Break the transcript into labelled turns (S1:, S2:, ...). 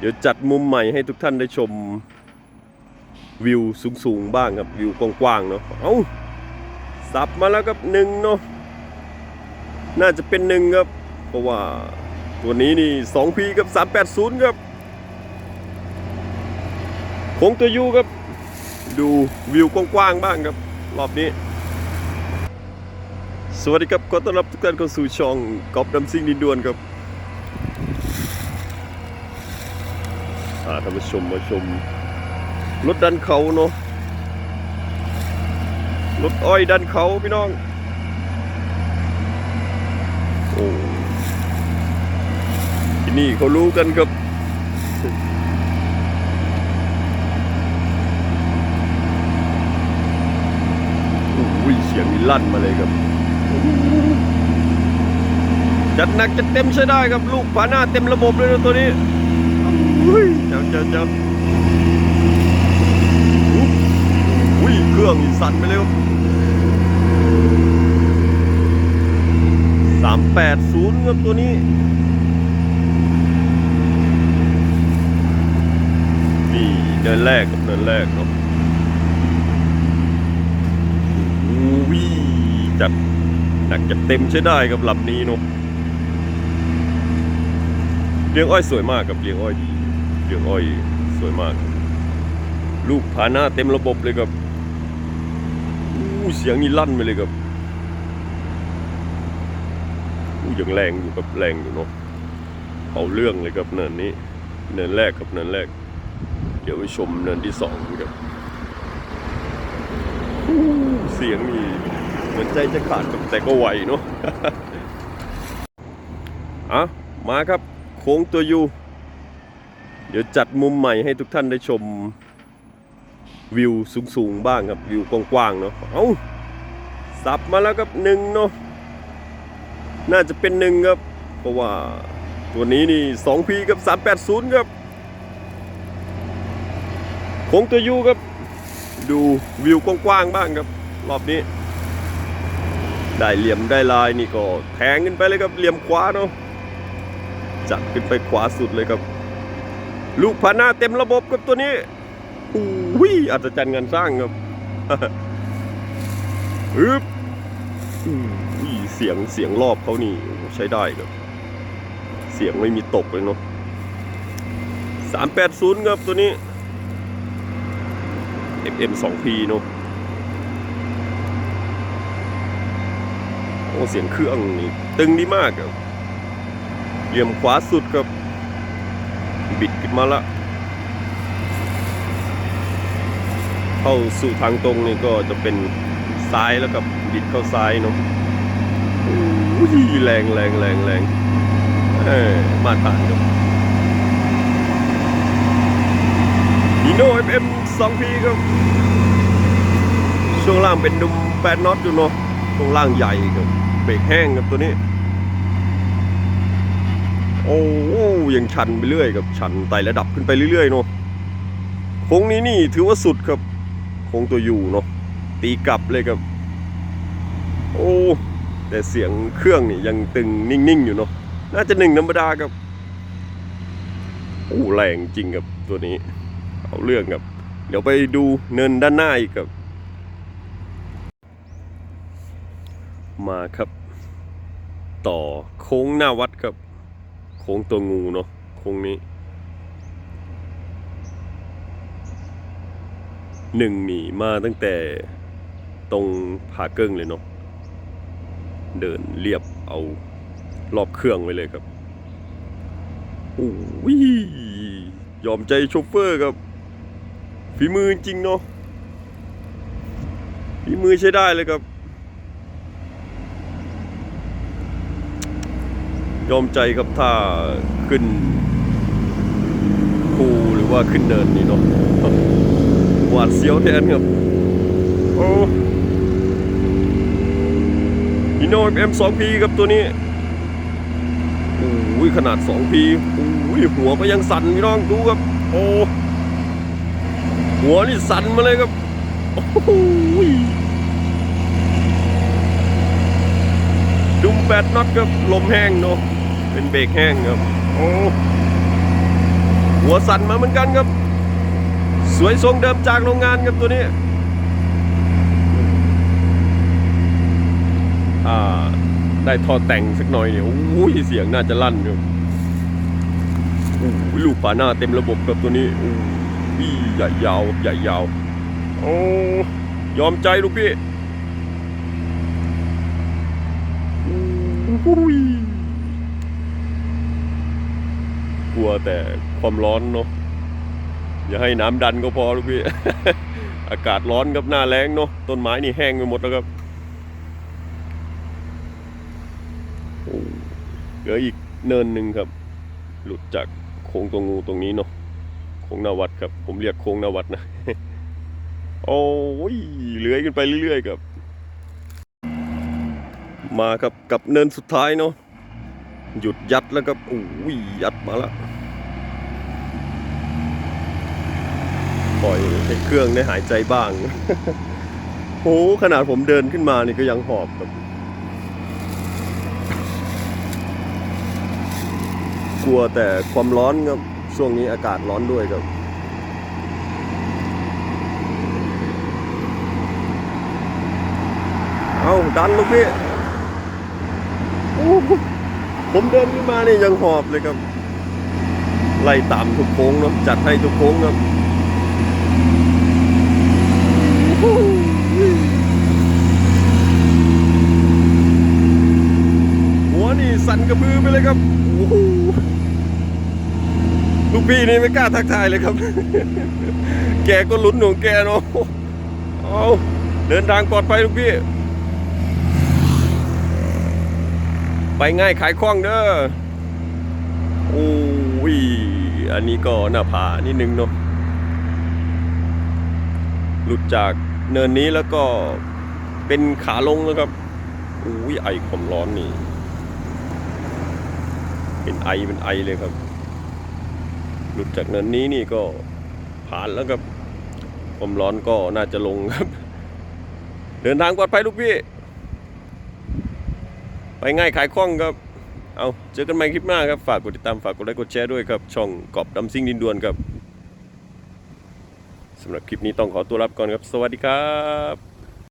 S1: เดี๋ยวจัดมุมใหม่ให้ทุกท่านได้ชมวิวสูงๆบ้างครับวิวกว้างๆเนาะเอาสับมาแล้วครับหนึ่งเนาะน่าจะเป็นหนึ่งครับ เพราะว่าตัวนี้นี่สองพีกับสามแปดศูนย์ครับคงตัวยูครับ ดูวิวกว้างๆบ้างครับ รอบนี้ สวัสดีครับขอต้อนรับทุกท่านเข้าสู่ช่องกอบดำซิ่งดินดวนครับาท่านผู้ชมมาชมรถดันเขาเนาะรถอ้อยดันเขาพี่น้อง โอ้ที่นี่เขารู้กันครับโอ้ยเสียงนี่ลั่นมาเลยครับ จัดหนักจัดเต็มใช้ได้ครับ ลูกฝาหน้าเต็มระบบเลยนะตัวนี้ เจ้าเจ้าเจ้าอุ้ยเครื่องอีสั่นไปเรับสามแปดศูนย์ครับตัวนี้นี่เดินแรกครับเดินแรกครับอุ้ยจัดหนักจัดเต็มใช้ได้ครับลำนี้เนาะเลี้ยงอ้อยสวยมากครับเลี้ยงอ้อยดี เลี้ยงอ้อยสวยมาก ลูกผาหน้าเต็มระบบเลยครับอู้เสียงนี่ลั่นไปเลยครับอู้ยังแรงอยู่ครับแรงอยู่เนาะเอาเรื่องเลยครับเนินนี้ เนินแรกครับเนินแรก เดี๋ยวไปชมเนินที่สองครับอู้เสียงนี่เหมือนใจจะขาดครับแต่ก็ไหวเนาะอะมาครับ โค้งตัวยู เดี๋ยวจัดมุมใหม่ให้ทุกท่านได้ชมวิวสูงๆบ้างครับ วิวกว้างๆเนาะเอาสับมาแล้วครับหนึ่งเนาะน่าจะเป็นหนึ่งครับ เพราะว่าตัวนี้นี่สองพีกับสามแปดศูนย์ครับคงตัวยูครับ ดูวิวกว้างๆบ้างครับ รอบนี้ ได้เหลี่ยมได้ลายนี่ก็แทงขึ้นไปเลยครับเหลี่ยมขวาเนาะจัดขึ้นไปขวาสุดเลยครับ ลูกผานาเต็มระบบกับตัวนี้อุ้ยอัศจรรย์งานสร้างครับฮึบอุ้ยเสียงเสียงรอบเขานี่ใช้ได้ครับ เสียงไม่มีตกเลยเนาะสามแปดศูนย์ครับตัวนี้ FM 2P เนาะโอ้เสียงเครื่องนี่ตึงดีมากครับเหลี่ยมขวาสุดครับ บิดขึ้นมาละเข้าสู่ทางตรงนี่ก็จะเป็นซ้ายแล้วกับบิดเข้าซ้ายเนาะอู้ยแรงแรงแรงแรงเออมาตรฐานครับฮีโน่ FM 2P ครับ ช่วงล่างเป็นดุม8น็อตอยู่เนาะช่วงล่างใหญ่ครับเบรกแห้งครับตัวนี้ โอ้ยังชันไปเรื่อยครับชันไต่ระดับขึ้นไปเรื่อยๆเนาะโค้งนี้นี่ถือว่าสุดครับโค้งตัวอยู่เนาะตีกลับเลยครับ โอ้แต่เสียงเครื่องนี่ยังตึงนิ่งๆอยู่เนาะน่าจะหนึ่งธรรมดาครับโอ้แรงจริงครับตัวนี้ เอาเรื่องครับ เดี๋ยวไปดูเนินด้านหน้าอีกครับ มาครับ ต่อโค้งหน้าวัดครับ ค้งตัวงูเนาะโค้งนี้หนึ่งหนีมาตั้งแต่ตรงผาเกิ้งเลยเนาะเดินเรียบเอารอบเครื่องไว้เลยครับโอ้ยยอมใจโชเฟอร์ครับฝีมือจริงเนาะฝีมือใช้ได้เลยครับ ยอมใจครับถ้าขึ้นภูหรือว่าขึ้นเนินนี่เนาะหวาดเสียวแทนครับโอ้ฮิโน่ M 2 P ครับตัวนี้โอ้ยขนาด 2P โอ้ยหัวก็ยังสั่นพี่น้องดูครับ โอ้หัวนี่สั่นมาเลยครับโอ้โหดุมแปดน็อตครับลมแห้งเนาะ เป็นเบรกแห้งครับโอ้หัวสั่นมาเหมือนกันครับ สวยทรงเดิมจากโรงงานครับตัวนี้ได้ท่อแต่งสักหน่อยเนี่ยโอ้ยเสียงน่าจะลั่นครับโอ้ลูกป่าหน้าเต็มระบบครับตัวนี้โอ้ยใหญ่ยาวใหญ่ยาวโอ้ยอมใจลูกพี่โอ้ย กลัวแต่ความร้อนเนาะอย่าให้น้ำดันก็พอลูกพี่ อากาศร้อนครับหน้าแรงเนาะต้นไม้นี่แห้งไปหมดแล้วครับโอ้เหลืออีกเนินหนึ่งครับ หลุดจากโค้งตรงงูตรงนี้เนาะโค้งนาวัดครับ ผมเรียกโค้งนาวัดนะ โอ้ยเลื้อยขึ้นไปเรื่อยๆครับ มาครับกับเนินสุดท้ายเนาะ หยุดยัดแล้วครับโอ้ยยัดมาแล้วปล่อยให้เครื่องได้หายใจบ้างโอ้ขนาดผมเดินขึ้นมานี่ก็ยังหอบครับกลัวแต่ความร้อนครับช่วงนี้อากาศร้อนด้วยครับเอาดันลูกพี่ ผมเดินขึ้นมาเนี่ยยังหอบเลยครับ ไล่ตามทุกโค้งเนาะจัดให้ทุกโค้งครับหัวนี่สั่นกระพือไปเลยครับโอ้โหลูกพี่นี่ไม่กล้าทักทายเลยครับ แกก็ลุ้นของแกเนาะเอาเดินทางปลอดภัยลูกพี่ ไปง่ายขายคล่องเด้อโอ้ยอันนี้ก็หน้าผานิดนึงเนาะหลุดจากเนินนี้แล้วก็เป็นขาลงแล้วครับโอ้ยไอความร้อนนี่ เป็นไอเป็นไอเลยครับ หลุดจากเนินนี้นี่ก็ผ่านแล้วครับความร้อนก็น่าจะลงครับ เดินทางปลอดภัยลูกพี่ ไปง่ายขายคล่องครับ เอาเจอกันใหม่คลิปหน้าครับ ฝากกดติดตาม ฝากกดไลค์กดแชร์ด้วยครับ ช่องกอบดำซิ่งดินดวนครับสำหรับคลิปนี้ต้องขอตัวลาไปก่อนครับ สวัสดีครับ